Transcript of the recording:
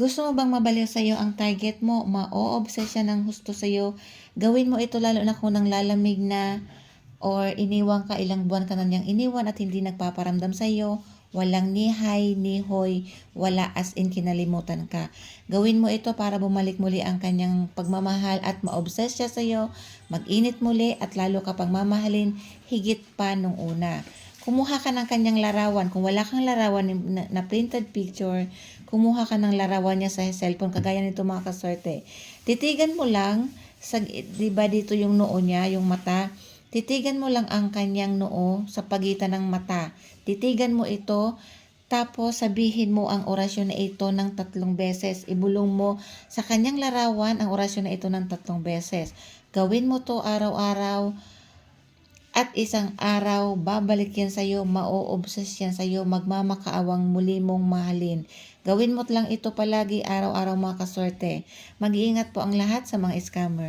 Gusto mo bang mabaliw sa'yo ang target mo? Ma-o-obsess siya ng husto sa'yo? Gawin mo ito lalo na kung nang lalamig na or iniwan ka, ilang buwan ka na niyang iniwan at hindi nagpaparamdam sa'yo. Walang ni hi, ni hoy, wala as in kinalimutan ka. Gawin mo ito para bumalik muli ang kanyang pagmamahal at ma-obsess siya sa'yo, mag-init muli at lalo ka pang mamahalin higit pa nung una. Kumuha ka ng kanyang larawan. Kung wala kang larawan na, na printed picture, kumuha ka ng larawan niya sa cellphone, kagaya nito mga kaswerte. Titigan mo lang, sa, di ba dito yung noo niya, yung mata, titigan mo lang ang kanyang noo sa pagitan ng mata. Titigan mo ito, tapos sabihin mo ang orasyon na ito ng tatlong beses. Ibulong mo sa kanyang larawan ang orasyon na ito ng tatlong beses. Gawin mo to araw-araw at isang araw, babalik yan sa'yo, ma-o-obsess yan sa'yo, magmamakaawang muli mong mahalin. Gawin mo lang ito palagi araw-araw mga kaswerte. Mag-iingat po ang lahat sa mga scammer.